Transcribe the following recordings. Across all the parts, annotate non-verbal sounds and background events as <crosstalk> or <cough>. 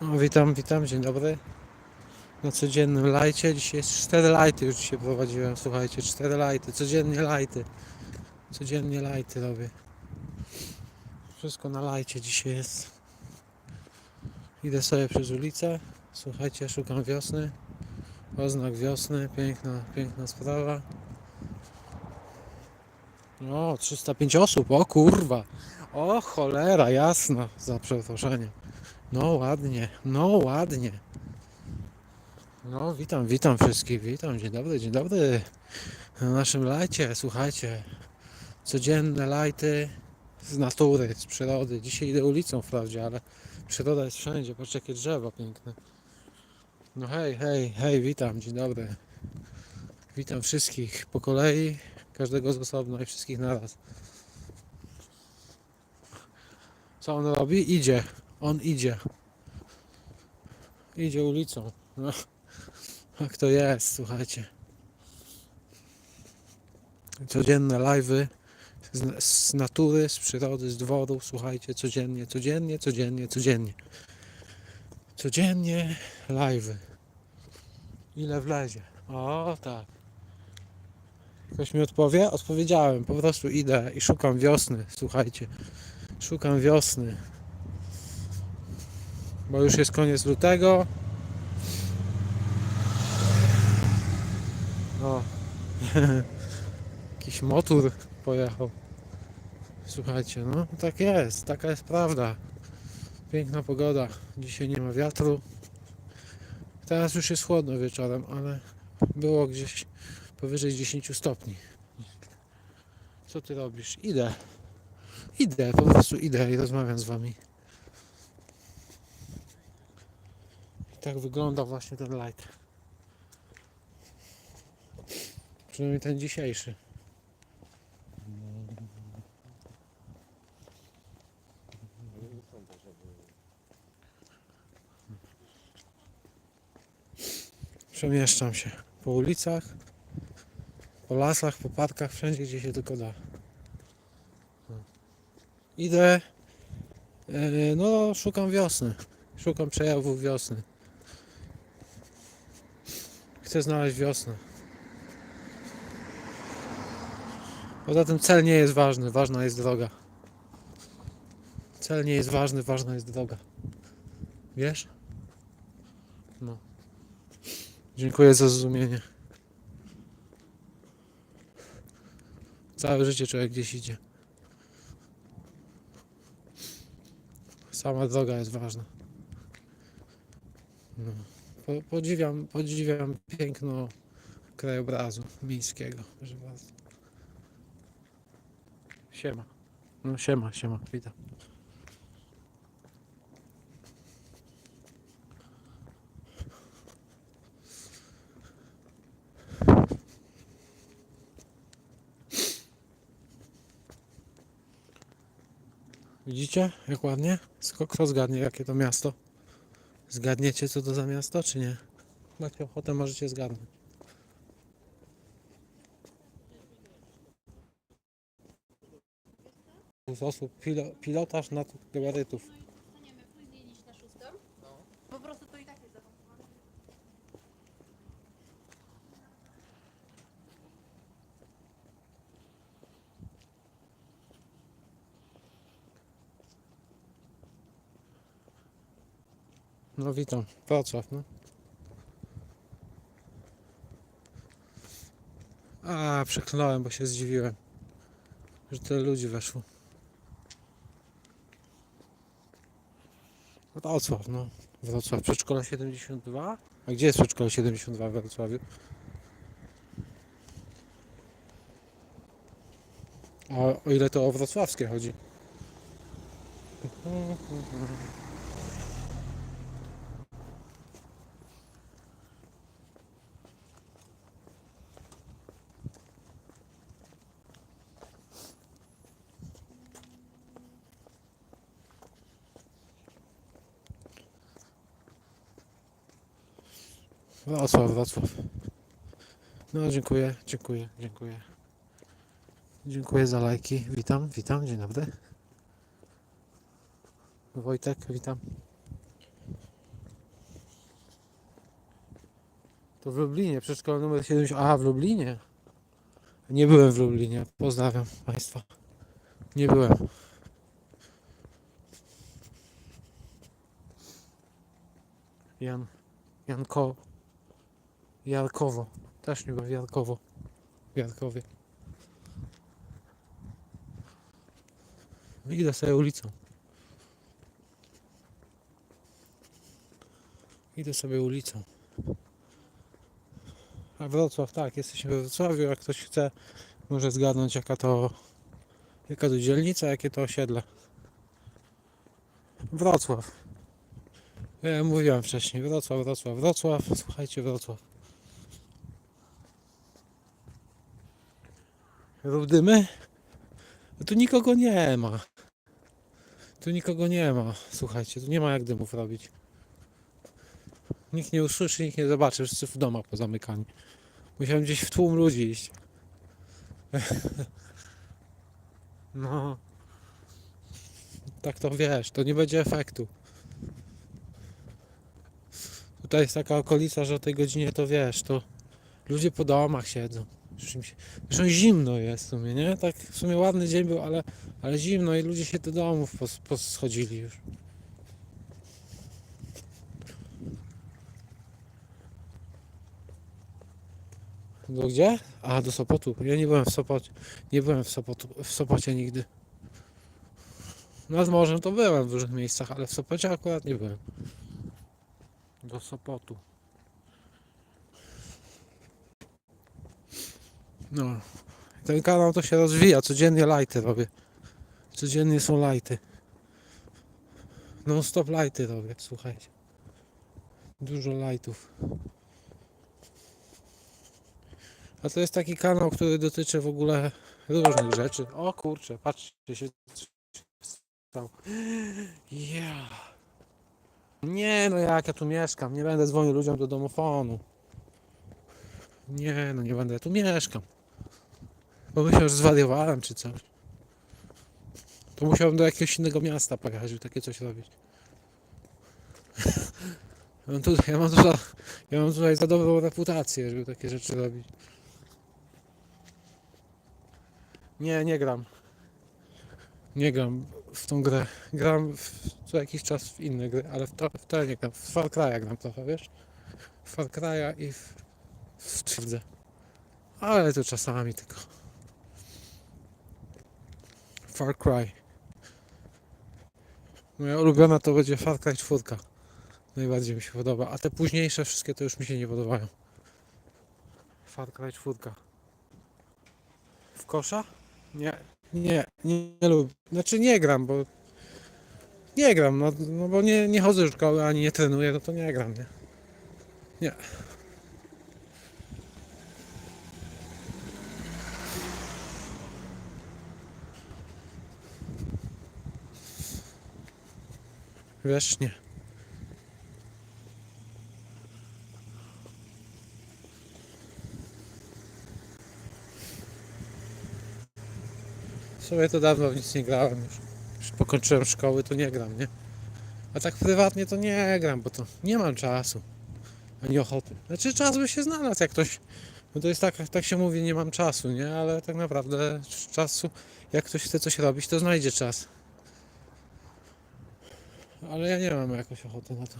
No, witam, witam, dzień dobry. Na codziennym lajcie. Dzisiaj jest 4 lajty już dzisiaj prowadziłem, słuchajcie, 4 lajty, codziennie lajty. Codziennie lajty robię. Wszystko na lajcie dzisiaj jest. Idę sobie przez ulicę, słuchajcie, szukam wiosny. Oznak wiosny, piękna, piękna sprawa. O, 305 osób, o kurwa. O cholera, jasna, za przeproszeniem. No ładnie, no ładnie. No witam, witam wszystkich, witam, dzień dobry, dzień dobry. Na naszym lajcie, słuchajcie, codzienne lajty z natury, z przyrody. Dzisiaj idę ulicą wprawdzie, ale przyroda jest wszędzie, patrzcie jakie drzewa piękne. No hej, hej, hej, witam, dzień dobry. Witam wszystkich po kolei, każdego z osobna i wszystkich naraz. Co on robi? Idzie, on idzie. Idzie ulicą. No. Jak to jest, słuchajcie. Codzienne live'y z, z natury, z przyrody, z dworu, słuchajcie, codziennie, codziennie, codziennie, codziennie. Codziennie live'y. Ile wlezie? O, tak. Ktoś mi odpowie? Odpowiedziałem, po prostu idę i szukam wiosny, słuchajcie. Szukam wiosny. Bo już jest koniec lutego. O. <laughs> Jakiś motor pojechał. Słuchajcie, no tak jest, taka jest prawda. Piękna pogoda. Dzisiaj nie ma wiatru. Teraz już jest chłodno wieczorem, ale było gdzieś powyżej 10 stopni. Co ty robisz? Idę. Idę, po prostu idę i rozmawiam z wami. Tak wygląda właśnie ten light. Przynajmniej ten dzisiejszy. Przemieszczam się po ulicach, po lasach, po parkach, wszędzie gdzie się tylko da. Idę, e, no szukam wiosny, szukam przejawów wiosny. Chcę znaleźć wiosnę. Poza tym cel nie jest ważny, ważna jest droga. Cel nie jest ważny, ważna jest droga. Wiesz? No. Dziękuję za zrozumienie. Całe życie człowiek gdzieś idzie. Sama droga jest ważna. No. Po, podziwiam, podziwiam piękno krajobrazu miejskiego. Siema. No siema, siema, witam. Widzicie, jak ładnie? Kto zgadnie, jakie to miasto? Zgadniecie, co to za miasto, czy nie? Macie ochotę, możecie zgadnąć. Z osób pilo, pilotaż nad gabarytów. Staniemy później niż na szóstą. Po prostu to i tak jest zapakowane. No witam, Wrocław, no. A, przeklnąłem, bo się zdziwiłem, że tyle ludzi weszło. Wrocław, no. Wrocław, przedszkola 72? A gdzie jest przedszkola 72 w Wrocławiu? A o ile to o wrocławskie chodzi? Wrocław, Wrocław. No dziękuję, dziękuję, dziękuję. Dziękuję za lajki. Witam, witam, dzień dobry. Wojtek, witam. To w Lublinie, przedszkola numer 70. A, w Lublinie. Nie byłem w Lublinie. Pozdrawiam Państwa. Nie byłem. Jan, Janko, Jarkowo. Też nie byłem w Jarkowo. W Jarkowie. Idę sobie ulicą. Idę sobie ulicą. A Wrocław, tak, jesteśmy we Wrocławiu. Jak ktoś chce, może zgadnąć jaka to, jaka to dzielnica, jakie to osiedle. Wrocław. Ja mówiłem wcześniej, Wrocław, Wrocław, Wrocław. Słuchajcie, Wrocław. Rubdymy? No Tu nikogo nie ma. Tu nikogo nie ma. Słuchajcie, tu nie ma jak dymów robić. Nikt nie usłyszy, nikt nie zobaczy, wszyscy w domach pozamykani. Musiałem gdzieś w tłum ludzi iść. <laughs> No. Tak to wiesz, to nie będzie efektu. Tutaj jest taka okolica, że o tej godzinie to wiesz, to ludzie po domach siedzą. Zresztą Zresztą zimno jest w sumie, nie? Tak w sumie ładny dzień był, ale, ale zimno i ludzie się do domów pos, poschodzili już. Do gdzie? A, do Sopotu. Ja nie byłem w Sopocie. Nie byłem w, Sopotu, w Sopocie nigdy. Nad morzem to byłem w różnych miejscach, ale w Sopocie akurat nie byłem. Do Sopotu. No. Ten kanał to się rozwija. Codziennie lajty robię. Codziennie są lajty. Non stop lajty robię, słuchajcie. Dużo lajtów. A to jest taki kanał, który dotyczy w ogóle różnych rzeczy. O kurczę, patrzcie się. stało. Ja. Nie no jak ja tu mieszkam, nie będę dzwonił ludziom do domofonu. Nie no nie będę, ja tu mieszkam. Bo myślę, że zwariowałem czy coś. To musiałbym do jakiegoś innego miasta pojechać, żeby takie coś robić. <laughs> Ja mam tutaj, ja mam tutaj, ja mam tutaj za dobrą reputację, żeby takie rzeczy robić. Nie, nie gram. Nie gram w tą grę. Gram w, co jakiś czas w inne gry, ale w to, w to nie gram. W Far Cry'a gram trochę, wiesz? W Far Cry'a i w, w Twierdzę. Ale to czasami tylko. Far Cry. Moja ulubiona to będzie Far Cry 4. Najbardziej mi się podoba, a te późniejsze wszystkie to już mi się nie podobają. Far Cry 4. W kosza? Nie, nie, nie, nie lubię. Znaczy nie gram, bo nie gram, no, no bo nie, nie chodzę do szkoły ani nie trenuję, no to nie gram, nie. Nie. Wiesz, nie. W sumie to dawno w nic nie grałem już. Już pokończyłem szkoły, to nie gram, nie? A tak prywatnie to nie gram, bo to nie mam czasu. Ani ochoty. Znaczy czas by się znalazł, jak ktoś... No to jest tak, tak się mówi, nie mam czasu, nie? Ale tak naprawdę czasu, jak ktoś chce coś robić, to znajdzie czas. Ale ja nie mam jakoś ochoty na to.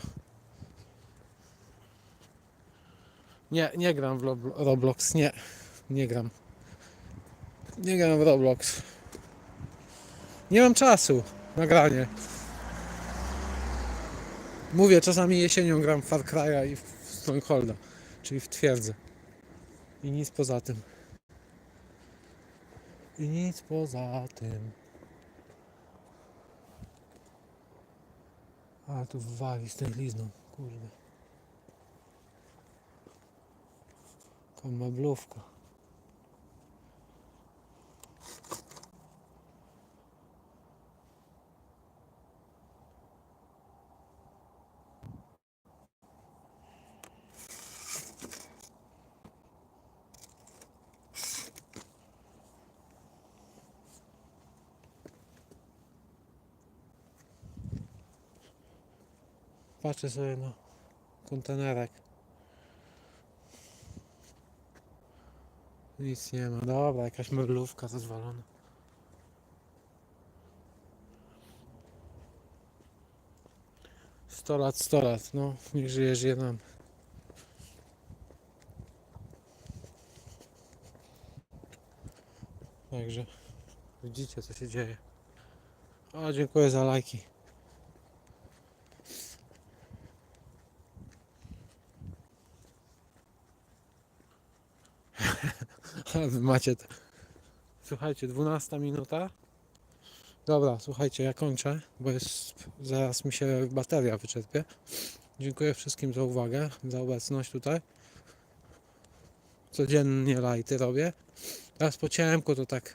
Nie, nie gram w Roblox, nie. Nie gram. Nie gram w Roblox. Nie mam czasu na granie. Mówię, czasami jesienią gram w Far Cry'a i w Strongholda, czyli w twierdzę. I nic poza tym. I nic poza tym. Ale tu wali z tą glizną, kurde. Tam Patrzę sobie na kontenerek. Nic nie ma. Dobra, jakaś merlówka zezwolona. Sto lat, sto lat. No, niech żyje, żyje nam. Także widzicie co się dzieje. O, dziękuję za lajki. Ale wy <laughs> macie to. Słuchajcie, 12 minuta. Dobra, słuchajcie, ja kończę, bo jest, zaraz mi się bateria wyczerpie. Dziękuję wszystkim za uwagę, za obecność tutaj. Codziennie lajty robię. Teraz po ciemku to tak.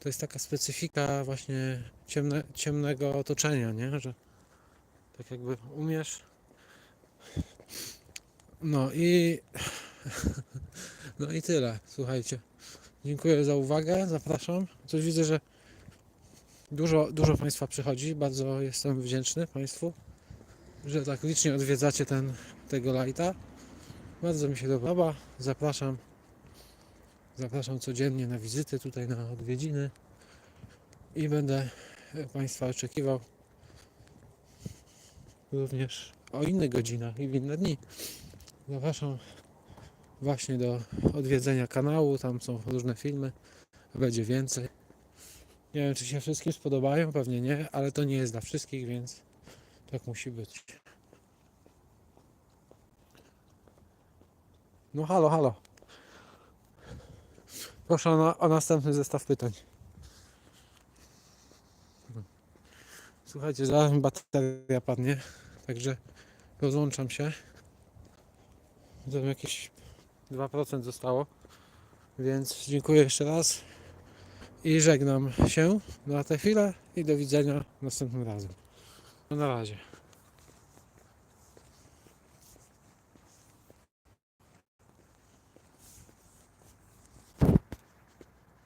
To jest taka specyfika właśnie ciemne, ciemnego otoczenia, nie? Że tak jakby umiesz. No i. No i tyle, słuchajcie. Dziękuję za uwagę, zapraszam. Coś widzę, że dużo, dużo Państwa przychodzi. Bardzo jestem wdzięczny Państwu, że tak licznie odwiedzacie ten, tego lajta. Bardzo mi się podoba. Zapraszam. Zapraszam codziennie na wizyty tutaj, na odwiedziny i będę Państwa oczekiwał również o innych godzinach i w inne dni. Zapraszam właśnie do odwiedzenia kanału, tam są różne filmy, będzie więcej. Nie wiem, czy się wszystkim spodobają, pewnie nie, ale to nie jest dla wszystkich, więc tak musi być. No halo, halo. Proszę o, o następny zestaw pytań. Słuchajcie, zaraz mi bateria padnie, także rozłączam się. Tam jakieś 2% zostało, więc dziękuję jeszcze raz i żegnam się na tę chwilę i do widzenia następnym razem. No na razie.